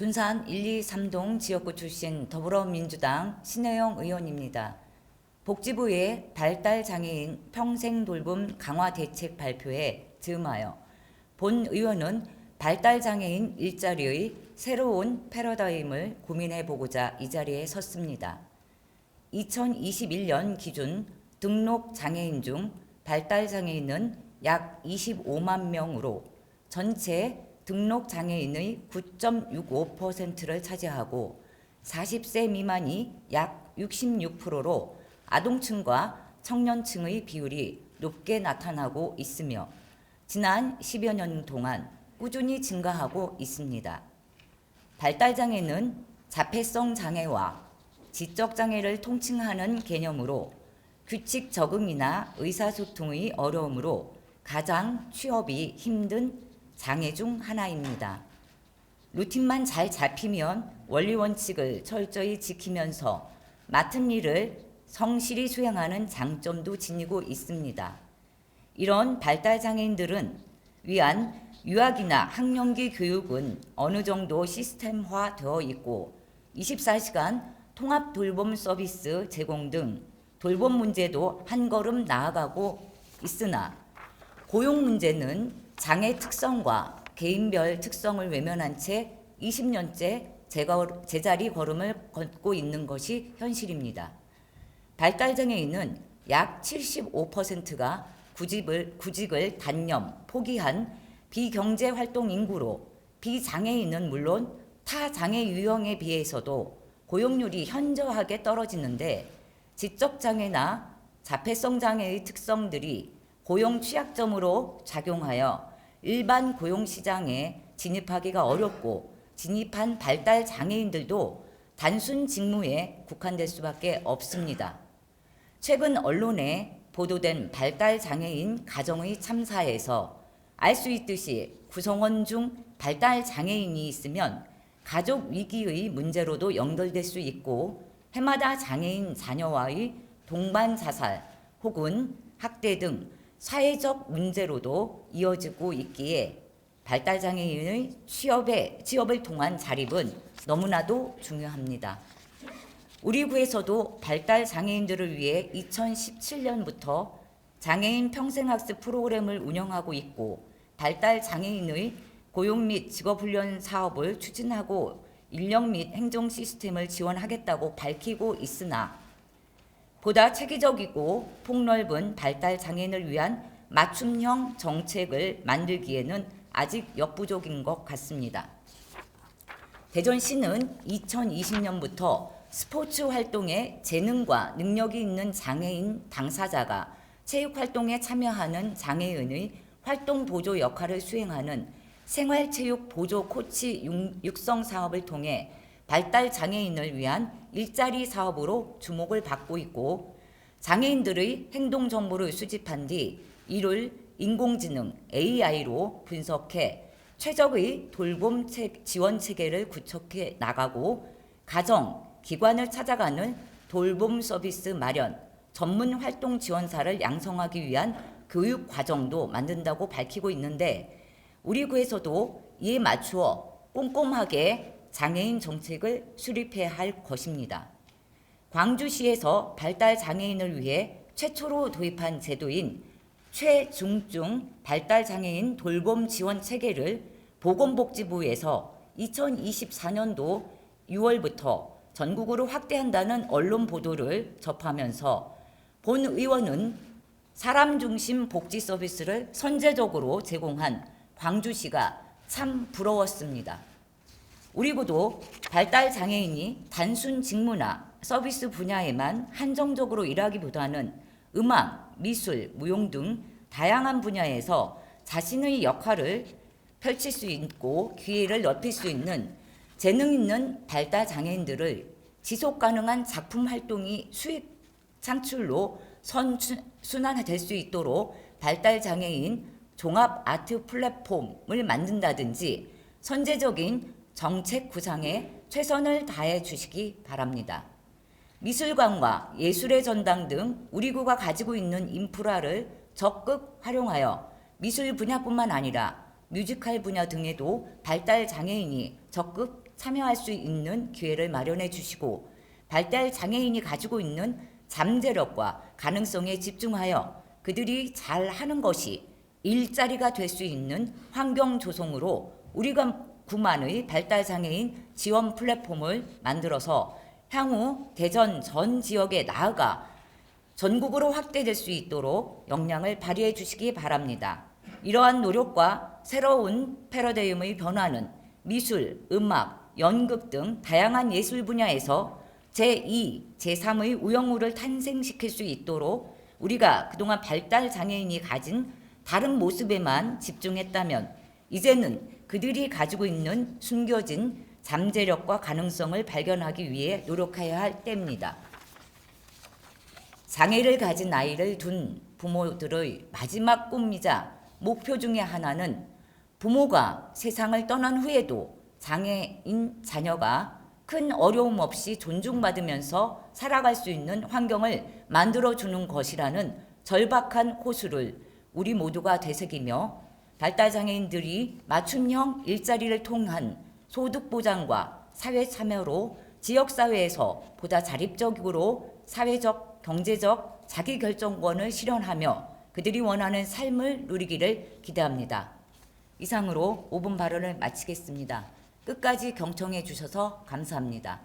둔산 1, 2, 3동 지역구 출신 더불어민주당 신혜영 의원입니다. 복지부의 발달 장애인 평생 돌봄 강화 대책 발표에 즈음하여 본 의원은 발달 장애인 일자리의 새로운 패러다임을 고민해 보고자 이 자리에 섰습니다. 2021년 기준 등록 장애인 중 발달 장애인은 약 25만 명으로 전체 등록 장애인의 9.65%를 차지하고 40세 미만이 약 66%로 아동층과 청년층의 비율이 높게 나타나고 있으며 지난 10여 년 동안 꾸준히 증가하고 있습니다. 발달 장애는 자폐성 장애와 지적 장애를 통칭하는 개념으로 규칙 적응이나 의사소통의 어려움으로 가장 취업이 힘든 장애 중 하나입니다. 루틴만 잘 잡히면 원리 원칙을 철저히 지키면서 맡은 일을 성실히 수행하는 장점도 지니고 있습니다. 이런 발달 장애인들은 위한 유아기나 학령기 교육은 어느 정도 시스템화 되어 있고 24시간 통합 돌봄 서비스 제공 등 돌봄 문제도 한 걸음 나아가고 있으나 고용 문제는 장애 특성과 개인별 특성을 외면한 채 20년째 제자리 걸음을 걷고 있는 것이 현실입니다. 발달장애인은 약 75%가 구직을, 구직을 단념, 포기한 비경제 활동 인구로 비장애인은 물론 타 장애 유형에 비해서도 고용률이 현저하게 떨어지는데 지적 장애나 자폐성 장애의 특성들이 고용 취약점으로 작용하여 일반 고용 시장에 진입하기가 어렵고 진입한 발달 장애인들도 단순 직무에 국한될 수밖에 없습니다. 최근 언론에 보도된 발달 장애인 가정의 참사에서 알 수 있듯이 구성원 중 발달 장애인이 있으면 가족 위기의 문제로도 연결될 수 있고 해마다 장애인 자녀와의 동반 자살 혹은 학대 등 사회적 문제로도 이어지고 있기에 발달 장애인의 취업에 취업을 통한 자립은 너무나도 중요합니다. 우리 구에서도 발달 장애인들을 위해 2017년부터 장애인 평생학습 프로그램을 운영하고 있고 발달 장애인의 고용 및 직업훈련 사업을 추진하고 인력 및 행정 시스템을 지원하겠다고 밝히고 있으나 보다 체계적이고 폭넓은 발달 장애인을 위한 맞춤형 정책을 만들기에는 아직 역부족인 것 같습니다. 대전시는 2020년부터 스포츠 활동에 재능과 능력이 있는 장애인 당사자가 체육 활동에 참여하는 장애인의 활동 보조 역할을 수행하는 생활체육 보조 코치 육성 사업을 통해 발달 장애인을 위한 일자리 사업으로 주목을 받고 있고 장애인들의 행동 정보를 수집한 뒤 이를 인공지능 AI로 분석해 최적의 돌봄 지원 체계를 구축해 나가고 가정, 기관을 찾아가는 돌봄 서비스 마련, 전문 활동 지원사를 양성하기 위한 교육 과정도 만든다고 밝히고 있는데 우리 구에서도 이에 맞추어 꼼꼼하게 장애인 정책을 수립해야 할 것입니다. 광주시에서 발달 장애인을 위해 최초로 도입한 제도인 최중증 발달 장애인 돌봄 지원 체계를 보건복지부에서 2024년도 6월부터 전국으로 확대한다는 언론 보도를 접하면서 본 의원은 사람 중심 복지 서비스를 선제적으로 제공한 광주시가 참 부러웠습니다. 우리 구도 발달 장애인이 단순 직무나 서비스 분야에만 한정적으로 일하기보다는 음악, 미술, 무용 등 다양한 분야에서 자신의 역할을 펼칠 수 있고 기회를 넓힐 수 있는 재능 있는 발달 장애인들을 지속 가능한 작품 활동이 수익 창출로 선순환될 수 있도록 발달 장애인 종합 아트 플랫폼을 만든다든지 선제적인 정책 구상에 최선을 다해 주시기 바랍니다. 미술관과 예술의 전당 등 우리 구가 가지고 있는 인프라를 적극 활용하여 미술 분야뿐만 아니라 뮤지컬 분야 등에도 발달 장애인이 적극 참여할 수 있는 기회를 마련해 주시고 발달 장애인이 가지고 있는 잠재력과 가능성에 집중하여 그들이 잘 하는 것이 일자리가 될 수 있는 환경 조성으로 우리가 구만의 발달 장애인 지원 플랫폼을 만들어서 향후 대전 전 지역에 나아가 전국으로 확대될 수 있도록 역량을 발휘해 주시기 바랍니다. 이러한 노력과 새로운 패러다임의 변화는 미술, 음악, 연극 등 다양한 예술 분야에서 제2, 제3의 우영우를 탄생시킬 수 있도록 우리가 그동안 발달 장애인이 가진 다른 모습에만 집중했다면 이제는 그들이 가지고 있는 숨겨진 잠재력과 가능성을 발견하기 위해 노력해야 할 때입니다. 장애를 가진 아이를 둔 부모들의 마지막 꿈이자 목표 중의 하나는 부모가 세상을 떠난 후에도 장애인 자녀가 큰 어려움 없이 존중받으면서 살아갈 수 있는 환경을 만들어 주는 것이라는 절박한 호수를 우리 모두가 되새기며 발달 장애인들이 맞춤형 일자리를 통한 소득 보장과 사회 참여로 지역 사회에서 보다 자립적으로 사회적, 경제적 자기 결정권을 실현하며 그들이 원하는 삶을 누리기를 기대합니다. 이상으로 5분 발언을 마치겠습니다. 끝까지 경청해 주셔서 감사합니다.